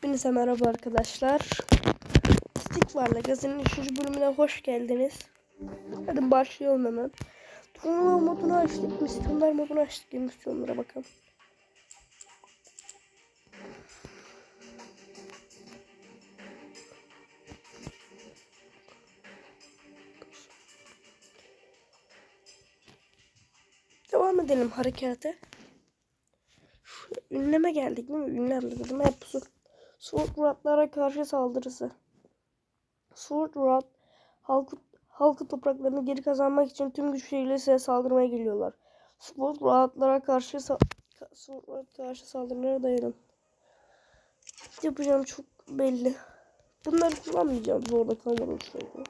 Hepinize merhaba arkadaşlar. Stick varla gazinin 3. bölümüne hoş geldiniz. Hadi başlayalım hemen. Turnuva modunu açtık. Misyonlar modunu açtık. Misyonlara bakalım. Devam edelim harekete. Ünleme geldik değil mi? Ünlem dedim. Hep su. Sword karşı saldırısı. Sword Rat halkı, halkı topraklarını geri kazanmak için tüm güçleriyle size saldırmaya geliyorlar. Sword karşı sa- karşı saldırılara dayanın. Yapacağım çok belli. Bunları kullanmayacağım zorda kalmadım sürekli.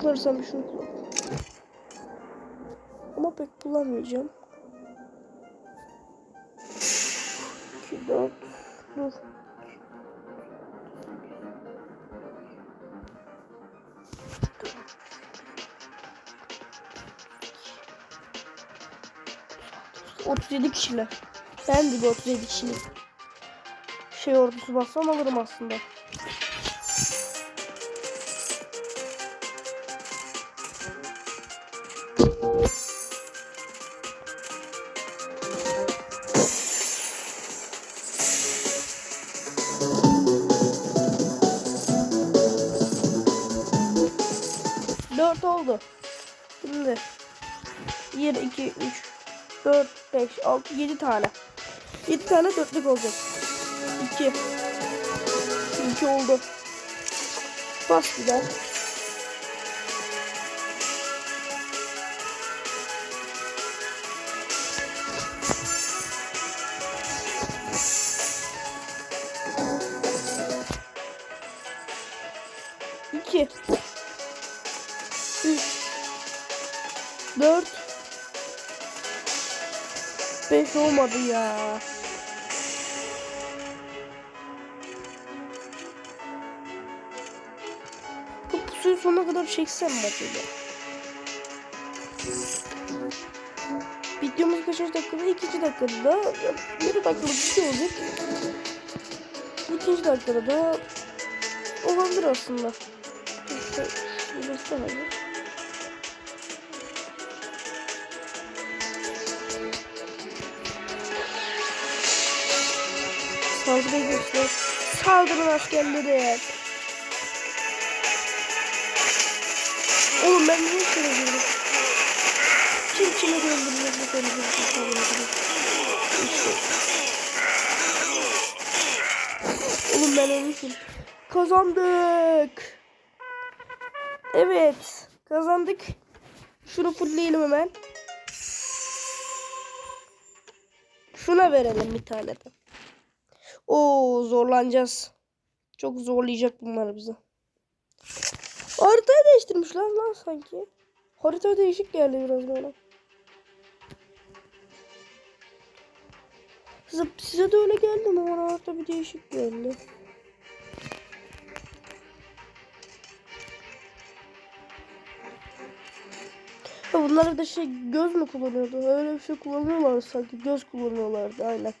Kullanırsam bir şunu kullan. Ama pek kullanmayacağım. 2, 4, dur. Otuz yedi kişiyle. Ben de bir 37 kişilik şey ordusu bassam alırım aslında. Dört oldu. Şimdi 1, 2, 3, 4, 5, 6, 7 tane. 7 tane dörtlük olacak. 2. 2 oldu. Bas bir daha. İki. Üç. Dört. Beş olmadı ya. Bu pusuyu sonuna kadar çeksem acaba? Videomuz kaçıncı dakikada? İkinci dakikada da bir dakikalık bir şey olacak. İkinci dakikada da olabilir aslında. İşte, Saldırıya geçtiler. Saldırın askerleri. Oğlum ben niye söylüyorum? Kim kimi öldürmek bu konuda İşte. Oğlum ben ölmüşüm. Kazandık. Evet. Kazandık. Şunu fullleyelim hemen. Şuna verelim bir tane de. Oo zorlanacağız. Çok zorlayacak bunlar bizi. Haritayı değiştirmişler lan sanki. Harita değişik geldi biraz bana. Size, size de öyle geldi mi? Bana harita bir değişik geldi. Ha, bunlar de şey göz mü kullanıyordu? Öyle bir şey kullanıyorlar sanki. Göz kullanıyorlardı aynen.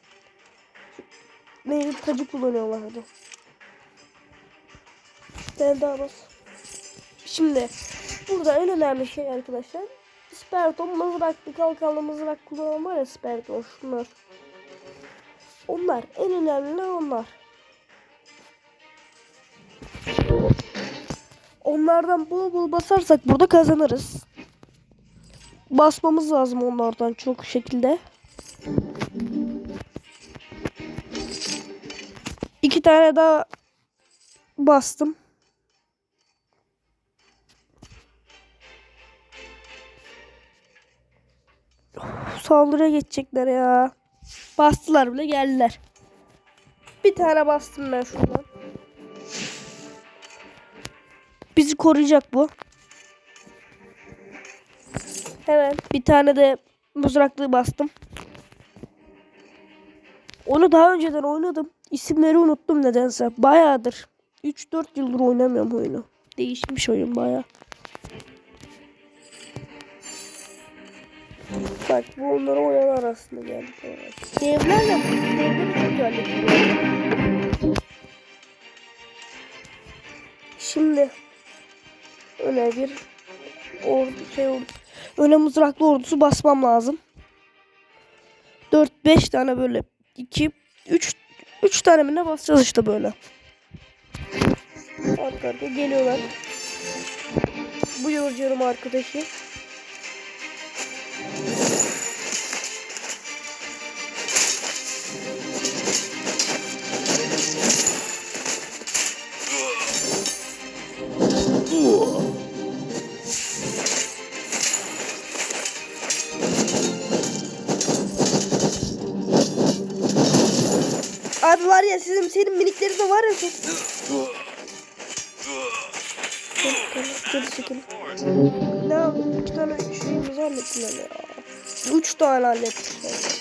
Neydi? Tacı kullanıyorlardı. Ben daha bas. Şimdi burada en önemli şey arkadaşlar Sperton mızraklı kalkanlı mızrak kullanan var ya Sperton şunlar. Onlar en önemli onlar. Onlardan bol bol basarsak burada kazanırız. Basmamız lazım onlardan çok şekilde. İki tane daha bastım. Saldırıya geçecekler ya. Bastılar bile geldiler. Bir tane bastım ben şuradan. Bizi koruyacak bu. Hemen bir tane de mızraklığı bastım. Onu daha önceden oynadım. İsimleri unuttum nedense. Bayağıdır. 3-4 yıldır oynamıyorum oyunu. Değişmiş oyun bayağı. Bak bu onlara oyalar aslında geldi. Devleri çok geldi. Şimdi öyle bir ordu şey ordu, öyle mızraklı ordusu basmam lazım. 4-5 tane böyle 2 3 3 tane mi ne basacağız işte böyle. Arka arka geliyorlar. Buyur canım arkadaşı. Abi var ya sizin senin minikleri de var ya çok. Geri çekil. Ne yapayım? İki tane şeyimizi hallettiler ya. Üç tane halletmişler.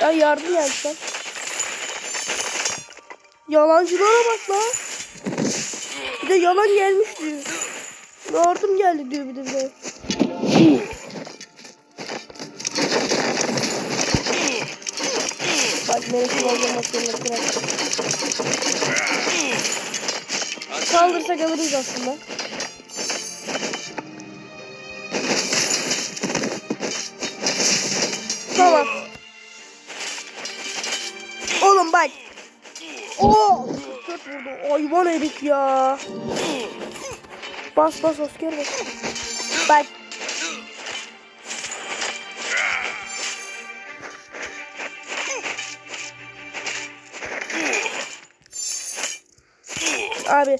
Ya yardım lan. Yalancılara bak lan. Bir de yalan gelmiş diyor. Yardım geldi diyor bir de bize. Bak beni kullanmak zorunda kırak. Saldırsak alırız aslında. Oo! 44 vurdu. Hayvan herif ya. Bas bas asker bas. Bak. Abi.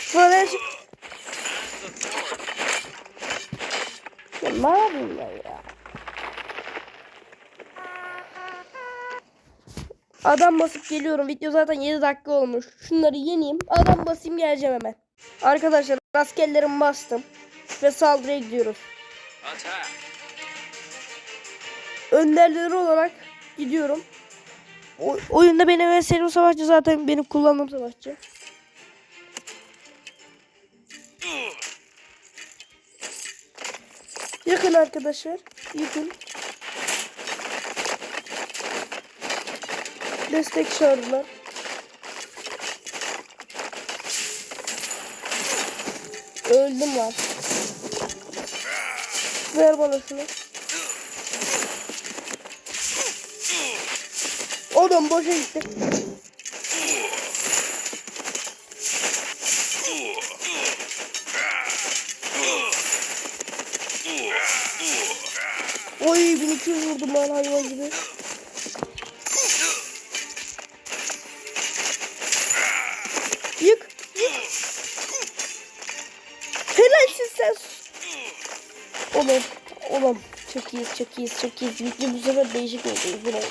Şuna ver şu- Ya ne yapayım ya? Adam basıp geliyorum. Video zaten 7 dakika olmuş. Şunları yeneyim. Adam basayım geleceğim hemen. Arkadaşlar askerlerimi bastım. Ve saldırıya gidiyoruz. Önderleri olarak gidiyorum. O, oyunda benim en sevdiğim savaşçı zaten benim kullandığım savaşçı. Yakın arkadaşlar. Yakın. Destek çağırdılar. Öldüm lan. Ver bana şunu. Adam boşa gitti. Oy 1200 vurdum lan hayvan gibi. Çok iyiyiz çok iyiyiz. Video bu değişik oldu. Uzun oldu.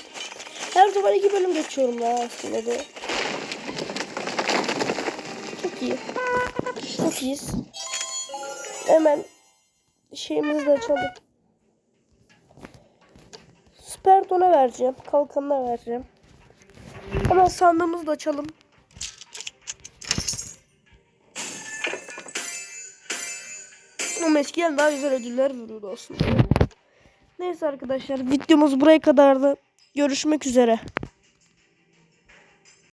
Her zaman iki bölüm geçiyorum ya aslında da. Çok iyi. Çok iyiyiz. Hemen şeyimizi de açalım. Süper dona vereceğim. Kalkanına vereceğim. Ama sandığımızı da açalım. Ama eskiden daha güzel ödüller veriyordu aslında. Neyse arkadaşlar videomuz buraya kadardı. Görüşmek üzere.